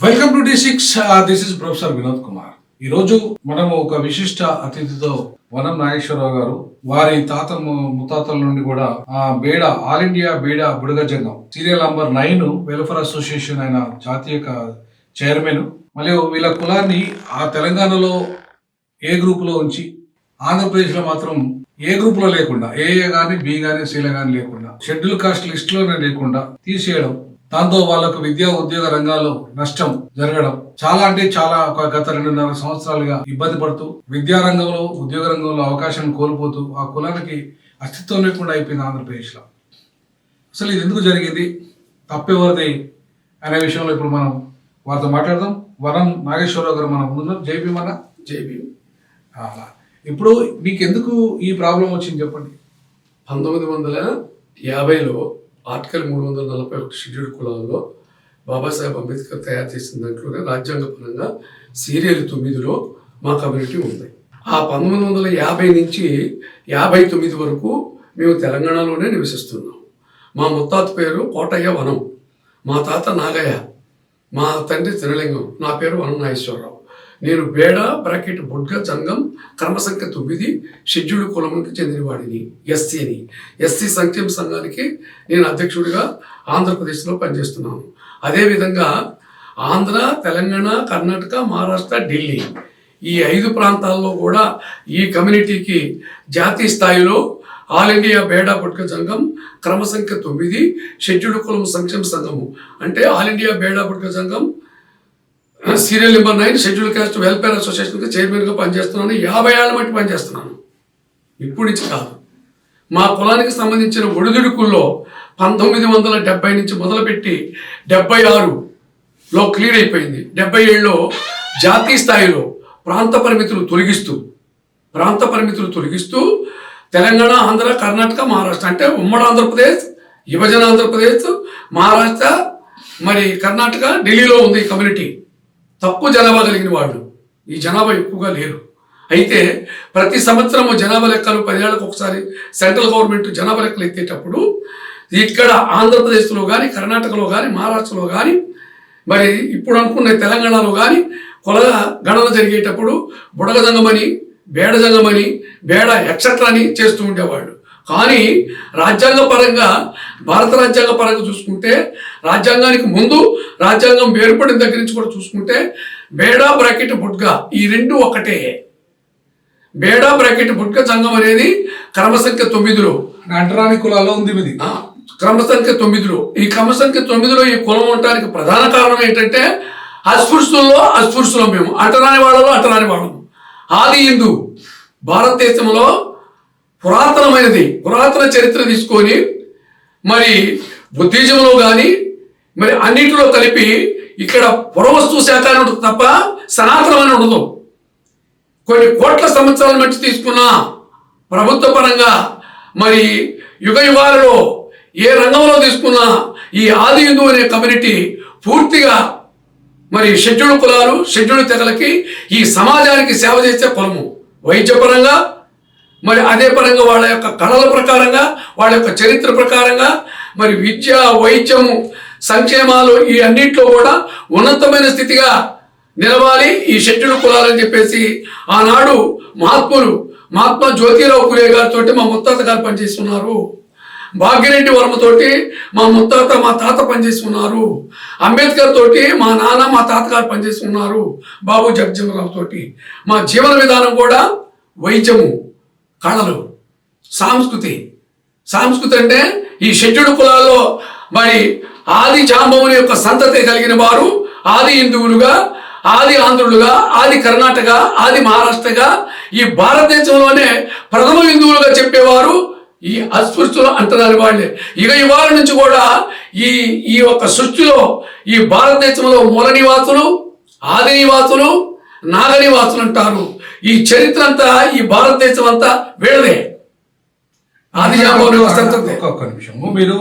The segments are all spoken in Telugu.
Welcome to the six this is professor Vinod Kumar ఈ రోజు మనము ఒక విశిష్ట అతిథితో వనం నాగేశ్వరరావు గారు వారి తాత ముత్తాతల నుండి కూడా ఆ బేడ all India Beda Budaga Jangam serial number nine welfare association ఆయన జాతీయ చైర్మన్ మరియు వీళ్ళ కులాన్ని ఆ తెలంగాణలో ఏ గ్రూప్లో ఉంచి ఆంధ్రప్రదేశ్లో మాత్రం ఏ గ్రూప్లో లేకుండా ఏ గాని బి గాని సీల గాని లేకుండా షెడ్యూల్ కాస్ట్ లిస్ట్లోనే లేకుండా తీసేయడం దాంతో వాళ్ళకు విద్యా ఉద్యోగ రంగాల్లో నష్టం జరగడం చాలా అంటే చాలా ఒక గత రెండున్నర సంవత్సరాలుగా ఇబ్బంది పడుతూ విద్యా రంగంలో ఉద్యోగ రంగంలో అవకాశం కోల్పోతూ ఆ కులానికి అస్తిత్వం లేకుండా అయిపోయింది ఆంధ్రప్రదేశ్లో అసలు ఇది ఎందుకు జరిగింది? తప్పెవరిది అనే విషయంలో ఇప్పుడు మనం వారితో మాట్లాడదాం. వరం నాగేశ్వరరావు గారు మనం ముందు జైపీ మన జేబీ అలా. ఇప్పుడు మీకు ఎందుకు ఈ ప్రాబ్లం వచ్చింది చెప్పండి? పంతొమ్మిది వందల యాభైలో ఆర్టికల్ మూడు వందల నలభై ఒకటి షెడ్యూల్ కులాల్లో బాబాసాహెబ్ అంబేద్కర్ తయారు చేసిన దాంట్లోనే రాజ్యాంగపరంగా సీరియల్ తొమ్మిదిలో మా కమ్యూనిటీ ఉంది. ఆ పంతొమ్మిది వందల యాభై నుంచి యాభై తొమ్మిది వరకు మేము తెలంగాణలోనే నివసిస్తున్నాం. మా ముత్తాత పేరు కోటయ్య వనం మా తాత నాగయ్య మా తండ్రి తినలింగం నా పేరు వనం నాగేశ్వరరావు. నేను బేడ బ్రాకెట్ బుడ్గ సంఘం క్రమ సంఖ్య తొమ్మిది షెడ్యూల్డ్ కులంకి చెందినవాడిని. ఎస్సీని ఎస్సీ సంక్షేమ సంఘానికి నేను అధ్యక్షుడిగా ఆంధ్రప్రదేశ్లో పనిచేస్తున్నాను. అదేవిధంగా ఆంధ్ర తెలంగాణ కర్ణాటక మహారాష్ట్ర ఢిల్లీ ఈ ఐదు ప్రాంతాల్లో కూడా ఈ కమ్యూనిటీకి జాతీయ స్థాయిలో ఆల్ ఇండియా బేడా పుట్క సంఘం క్రమ సంఖ్య తొమ్మిది షెడ్యూల్డ్ కులం సంక్షేమ సంఘము. అంటే ఆల్ ఇండియా బేడా పుట్క సంఘం serial number nine schedule caste welfare అసోసియేషన్కి చైర్మన్గా పనిచేస్తున్నాను. యాభై ఏళ్ళ మట్టి పనిచేస్తున్నాను. ఇప్పుడు నుంచి కాదు. మా కులానికి సంబంధించిన ఒడిదుడుకుల్లో పంతొమ్మిది వందల డెబ్బై నుంచి మొదలుపెట్టి డెబ్బై ఆరులో క్లియర్ అయిపోయింది. డెబ్బై ఏడులో జాతీయ స్థాయిలో ప్రాంత పరిమితులు తొలగిస్తూ ప్రాంత పరిమితులు తొలగిస్తూ తెలంగాణ ఆంధ్ర కర్ణాటక మహారాష్ట్ర అంటే ఉమ్మడి ఆంధ్రప్రదేశ్ యువజన ఆంధ్రప్రదేశ్ మహారాష్ట్ర మరి కర్ణాటక ఢిల్లీలో ఉంది ఈ కమ్యూనిటీ. తక్కువ జనాభా కలిగిన వాళ్ళు. ఈ జనాభా ఎక్కువగా లేరు. అయితే ప్రతి సంవత్సరము జనాభా లెక్కలు పదేళ్ళకు ఒకసారి సెంట్రల్ గవర్నమెంట్ జనాభా లెక్కలు ఎత్తేటప్పుడు ఇక్కడ ఆంధ్రప్రదేశ్లో కానీ కర్ణాటకలో కానీ మహారాష్ట్రలో కానీ మరి ఇప్పుడు అనుకున్న తెలంగాణలో కానీ కుల గణన జరిగేటప్పుడు బుడగజంగమని బేడజంగమని బేడ ఎక్సెట్రా అని చేస్తూ ఉండేవాళ్ళు. కానీ రాజ్యాంగ పరంగా భారత రాజ్యాంగ పరంగా చూసుకుంటే రాజ్యాంగానికి ముందు రాజ్యాంగం వేరుపడిన దగ్గర నుంచి కూడా చూసుకుంటే బేడా బ్రాకెట్ బుడ్గా ఈ రెండు ఒకటే. బేడా బ్రాకెట్ బుడ్గా సంఘం అనేది క్రమసంఖ్య తొమ్మిదిలో. అంటరాని కులాల్లో ఉంది ఇది క్రమసంఖ్య తొమ్మిదిలో. ఈ క్రమసంఖ్య తొమ్మిదిలో ఈ కులం ఉండటానికి ప్రధాన కారణం ఏంటంటే అస్పృశ్యుల్లో అస్పృశ్యులం మేము. అంటరాని వాళ్ళలో అంటరాని వాళ్ళము ఆది హిందూ. భారతదేశంలో పురాతనమైనది. పురాతన చరిత్ర తీసుకొని మరి బుద్ధిజంలో కానీ మరి అన్నింటిలో కలిపి ఇక్కడ పురవస్తు శాఖ అని ఉంటుంది తప్ప సనాతనమని ఉండదు. కొన్ని కోట్ల సంవత్సరాల మట్టి తీసుకున్న ప్రభుత్వ పరంగా మరి యుగ యుగాలలో ఏ రంగంలో తీసుకున్నా ఈ ఆది హిందూ అనే కమ్యూనిటీ పూర్తిగా మరి షెడ్యూల్ కులాలు షెడ్యూల్ తెగలకి ఈ సమాజానికి సేవ చేసే కులము. వైద్యపరంగా మరి అదే పరంగా వాళ్ళ యొక్క కళల ప్రకారంగా వాళ్ళ యొక్క చరిత్ర ప్రకారంగా మరి విద్య వైద్యము సంక్షేమాలు ఈ అన్నింటిలో కూడా ఉన్నతమైన స్థితిగా నిలవాలి ఈ షెడ్యూల్ కులాలని చెప్పేసి ఆనాడు మహాత్ములు మహాత్మా జ్యోతిరావు పులే గారితో మా ముత్తాత గారు పనిచేస్తున్నారు భాగ్యరెడ్డి వర్మతోటి మా ముత్తాత మా తాత పనిచేస్తున్నారు అంబేద్కర్ తోటి మా నాన్న మా తాతగారు పనిచేసి బాబు జగజ్జీవనరావు తోటి. మా జీవన విధానం కూడా వైద్యము. కళలు. సాంస్కృతి. సాంస్కృతి అంటే ఈ షెడ్యూల్ కులాల్లో మరి ఆది జాంబవుని యొక్క సంతతి కలిగిన వారు ఆది హిందువులుగా ఆది ఆంధ్రులుగా ఆది కర్ణాటక ఆది మహారాష్ట్రగా ఈ భారతదేశంలోనే ప్రథమ హిందువులుగా చెప్పేవారు ఈ అస్పృశ్యులు అంటున్నారు వాళ్ళే. ఇక ఇవాళ నుంచి కూడా ఈ ఈ యొక్క సృష్టిలో ఈ భారతదేశంలో మూల నివాసులు ఆది నివాసులు నాగ నివాసులు అంటారు. ఈ చరిత్ర అంతా ఈ భారతదేశం అంతా వీళ్ళదే ఆది జాంబవుని యొక్క సంతతి ఒక్క ఒక్క నిమిషము. మీరు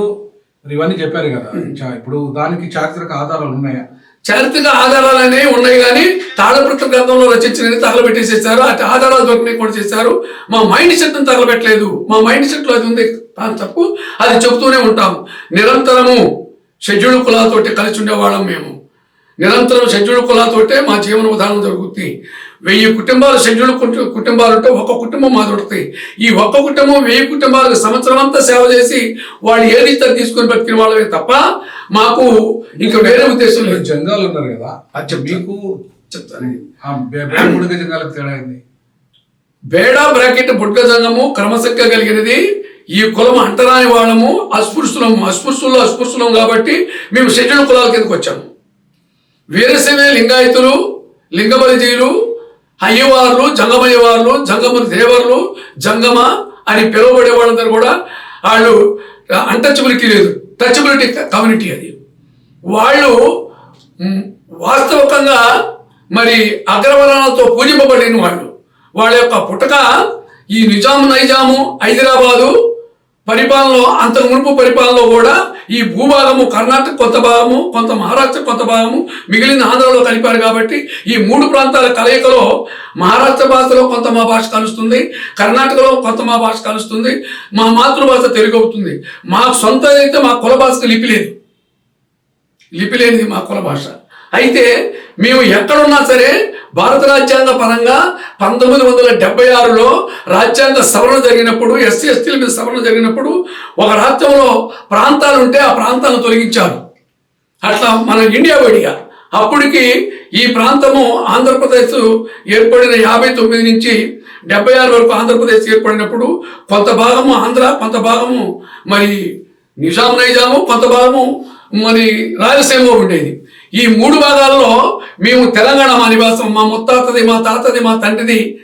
ఇవన్నీ చెప్పారు కదా. ఇప్పుడు దానికి చారిత్రక ఆధారాలు ఉన్నాయా? చారిత్రక ఆధారాలు అనేవి ఉన్నాయి కానీ తాళపత్ర గ్రంథంలో రచించినవి తగలబెట్టేసేసారు. అటు ఆధారాలు దొరికినవి కూడా చేశారు. మా మైండ్ సెట్ని తగలబెట్టలేదు. మా మైండ్ సెట్లో అది ఉంది దాని తప్పు. అది చెబుతూనే ఉంటాం. నిరంతరము షెడ్యూల్ కులాలతోటి కలిసి ఉండేవాళ్ళం మేము. నిరంతరం షెడ్యూల్ కులాలతోటే మా జీవన విధానం జరుగుతుంది వెయ్యి కుటుంబాలు షెడ్యూల్ కుటు- కుటుంబాలు ఉంటే ఒక కుటుంబం మాది ఉంటుంది ఈ ఒక్క కుటుంబం వెయ్యి కుటుంబాలకు సంవత్సరం అంతా సేవ చేసి వాళ్ళు ఏ రీతిలో తీసుకొని బతికిన వాళ్ళమే తప్ప మాకు ఇంకా వేరే ఉద్దేశం లేదు. జంగాలు ఉన్నారు కదా చెప్తా. మీకు చెప్తాను జంగాలకు తేడా అయింది బేడా బ్రాకెట్ బుడ్గ సంఘము క్రమశంఖ్య కలిగినది. ఈ కులం అంటరాని వాళ్ళము అస్పృశ్యులము అస్పృశ్యులు అస్పృశ్యులం కాబట్టి మేము షెడ్యూల్ కులాల కిందకు వచ్చాము. వీరసేన లింగాయతులు లింగబలిజీలు అయ్యవార్లు జంగమయ్యవార్లు జంగముని దేవర్లు జంగమ అని పిలువబడే వాళ్ళందరూ కూడా వాళ్ళు అంటచబిలిటీ లేదు. టచబిలిటీ కమ్యూనిటీ అది. వాళ్ళు వాస్తవకంగా వాస్తవికంగా మరి అగ్రవర్ణాలతో పూజింపబడిన వాళ్ళు. వాళ్ళ యొక్క పుటక ఈ నిజాము నైజాము హైదరాబాదు పరిపాలనలో అంతకు మునుపు పరిపాలనలో కూడా ఈ భూభాగము కర్ణాటక కొంత భాగము కొంత మహారాష్ట్ర కొంత భాగము మిగిలిన ఆంధ్రలో కలిపారు కాబట్టి ఈ మూడు ప్రాంతాల కలయికలో మహారాష్ట్ర భాషలో కొంత మా భాష కలుస్తుంది కర్ణాటకలో కొంత మా భాష కలుస్తుంది మా మాతృభాష తెలుగు అవుతుంది మా సొంత అయితే మా కుల భాషకు లిపి లేదు. లిపి లేనిది మా కుల భాష. అయితే మేము ఎక్కడున్నా సరే భారత రాజ్యాంగ పరంగా పంతొమ్మిది వందల డెబ్బై ఆరులో రాజ్యాంగ సవరణ జరిగినప్పుడు ఎస్సీ ఎస్టీల మీద సవరణ జరిగినప్పుడు ఒక రాష్ట్రంలో ప్రాంతాలు ఉంటే ఆ ప్రాంతాలను తొలగించారు. అట్లా మన ఇండియా వైడిగా అప్పటికి ఈ ప్రాంతము ఆంధ్రప్రదేశ్ ఏర్పడిన యాభై తొమ్మిది నుంచి డెబ్బై ఆరు వరకు ఆంధ్రప్రదేశ్ ఏర్పడినప్పుడు కొంత భాగము ఆంధ్ర కొంత భాగము మరి నిజాం నైజాము కొంత భాగము మరి రాయలసీమ ఉండేది. ఈ మూడు భాగాల్లో మేము తెలంగాణ మా నివాసం మా ముత్తాతది మా తాతది మా తండ్రిది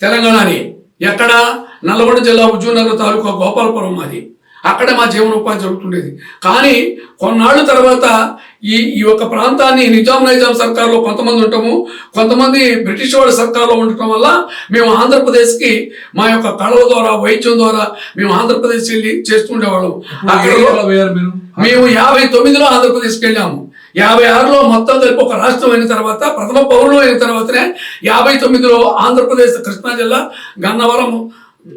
తెలంగాణని. ఎక్కడ? నల్గొండ జిల్లా హుజూర్నగర్ తాలూకా గోపాలపురం మాది. అక్కడ మా జీవనోపాధి జరుగుతుండేది. కానీ కొన్నాళ్ళ తర్వాత ఈ ఈ యొక్క ప్రాంతాన్ని నిజాం నైజాం సర్కార్లో కొంతమంది ఉంటాము కొంతమంది బ్రిటిష్ వాళ్ళ సర్కార్లో ఉండటం వల్ల మేము ఆంధ్రప్రదేశ్కి మా యొక్క కళల ద్వారా వైద్యం ద్వారా మేము ఆంధ్రప్రదేశ్ వెళ్ళి చేస్తుండేవాళ్ళం. అక్కడ మేము యాభై తొమ్మిదిలో ఆంధ్రప్రదేశ్కి వెళ్ళాము. యాభై ఆరులో మొత్తం కలిపి ఒక రాష్ట్రం అయిన తర్వాత ప్రథమ పౌరులు అయిన తర్వాతనే యాభై తొమ్మిదిలో ఆంధ్రప్రదేశ్ కృష్ణా జిల్లా గన్నవరం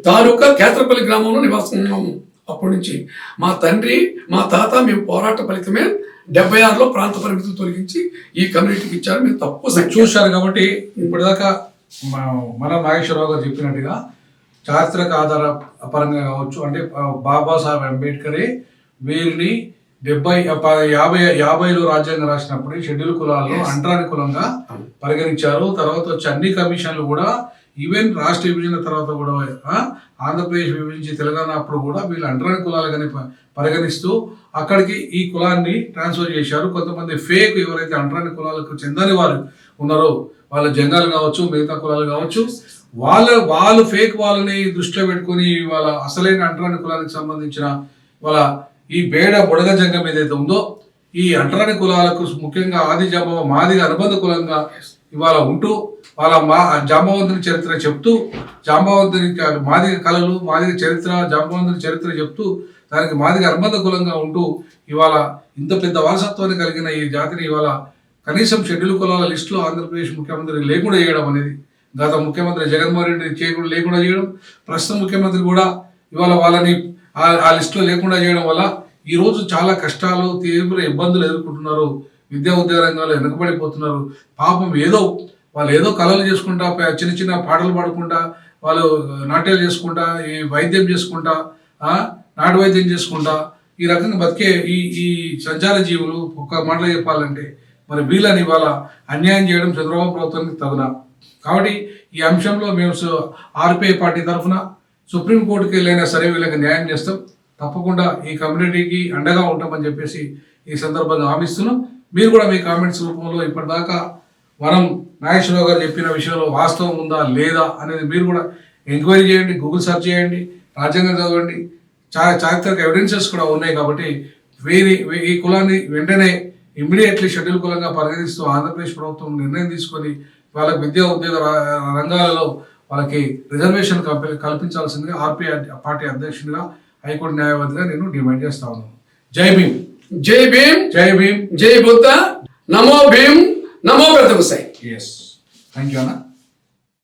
తాలూకా కేత్రపల్లి గ్రామంలో నివాసం ఉన్నాము. అప్పటి నుంచి. మా తండ్రి మా తాత మేము పోరాట ఫలితమే డెబ్బై ఆరులో ప్రాంత పరిమితులు తొలగించి ఈ కమ్యూనిటీకి ఇచ్చారు. మేము తప్పు చూశారు కాబట్టి ఇప్పటిదాకా మన నాగేశ్వరరావు గారు చెప్పినట్టుగా చారిత్రక ఆధార పరంగా కావచ్చు అంటే బాబాసాహెబ్ అంబేద్కరే వీరిని డెబ్బై యాభై యాభైలో రాజ్యాంగం రాసినప్పుడు షెడ్యూల్ కులాల్లో అంటరాని కులంగా పరిగణించారు. తర్వాత వచ్చి అన్ని కమిషన్లు కూడా ఈవెన్ రాష్ట్ర విభజన తర్వాత కూడా ఆంధ్రప్రదేశ్ విభజించి తెలంగాణ అప్పుడు కూడా వీళ్ళు అంటరాని కులాలుగానే కానీ పరిగణిస్తూ అక్కడికి ఈ కులాన్ని ట్రాన్స్ఫర్ చేశారు. కొంతమంది ఫేక్ ఎవరైతే అంటరాని కులాలకు చెందని వారు ఉన్నారో వాళ్ళ జంగాలు కావచ్చు మిగతా కులాలు కావచ్చు వాళ్ళ వాళ్ళు ఫేక్ వాళ్ళని దృష్టిలో పెట్టుకొని వాళ్ళ అసలైన అంటరాని కులానికి సంబంధించిన వాళ్ళ ఈ బేడ బుడగ జంగం ఏదైతే ఉందో ఈ అంటరాని కులాలకు ముఖ్యంగా ఆది జాబాబా మాదిగా అనుబంధ కులంగా ఇవాళ ఉంటూ వాళ్ళ మా జాంబవంతుని చరిత్ర చెప్తూ జాంబవంతుని క- మాదిగ కళలు మాదిగ చరిత్ర జాంబవంతుని చరిత్ర చెప్తూ దానికి మాదిగ అనుబంధ కులంగా ఉంటూ ఇవాళ ఇంత పెద్ద వారసత్వాన్ని కలిగిన ఈ జాతిని ఇవాళ కనీసం షెడ్యూల్ కులాల లిస్టులో ఆంధ్రప్రదేశ్ ముఖ్యమంత్రి లేకుండా చేయడం అనేది గత ముఖ్యమంత్రి జగన్మోహన్ రెడ్డి చేయకుండా లేకుండా చేయడం ప్రస్తుత ముఖ్యమంత్రి కూడా ఇవాళ వాళ్ళని ఆ- ఆ లిస్టులో లేకుండా చేయడం వల్ల ఈరోజు చాలా కష్టాలు తీవ్ర ఇబ్బందులు ఎదుర్కొంటున్నారు విద్యా ఉద్యోగ రంగాల్లో వెనుకబడిపోతున్నారు. పాపం ఏదో వాళ్ళు ఏదో కళలు చేసుకుంటా చిన్న చిన్న పాటలు పాడుకుంటా వాళ్ళు నాట్యాలు చేసుకుంటా ఈ వైద్యం చేసుకుంటా నాటు వైద్యం చేసుకుంటా ఈ రకంగా బతికే ఈ ఈ సంచార జీవులు ఒక్క మాటలో చెప్పాలంటే మరి వీళ్ళని ఇవాళ అన్యాయం చేయడం చంద్రబాబు ప్రభుత్వానికి తగున. కాబట్టి ఈ అంశంలో మేము ఆర్పిఐ పార్టీ తరఫున సుప్రీంకోర్టుకి వెళ్ళైనా సరే వీళ్ళకి న్యాయం చేస్తాం. తప్పకుండా ఈ కమ్యూనిటీకి అండగా ఉంటామని చెప్పేసి ఈ సందర్భంగా హామీస్తున్నాం మీరు కూడా మీ కామెంట్స్ రూపంలో ఇప్పటిదాకా మనం నాగేశ్వరరావు గారు చెప్పిన విషయంలో వాస్తవం ఉందా లేదా అనేది మీరు కూడా ఎంక్వైరీ చేయండి గూగుల్ సెర్చ్ చేయండి రాజ్యాంగం చదవండి. చాలా చారిత్రక ఎవిడెన్సెస్ కూడా ఉన్నాయి కాబట్టి వీరి ఈ కులాన్ని వెంటనే ఇమ్మీడియట్లీ షెడ్యూల్ కులంగా పరిగణిస్తూ ఆంధ్రప్రదేశ్ ప్రభుత్వం నిర్ణయం తీసుకొని వాళ్ళకి విద్యా ఉద్యోగ రంగాలలో వాళ్ళకి రిజర్వేషన్ కల్పించాల్సిందిగా ఆర్పీ పార్టీ అధ్యక్షుడిగా హైకోర్టు న్యాయవాదిగా నేను డిమాండ్ చేస్తా ఉన్నాను. జై భీమ్. జై భీమ్. జై భీమ్. జై బుద్ధ. నమో భీమ్. నమో పెద్ద సాయి. ఎస్ థ్యాంక్ యూ అన్న.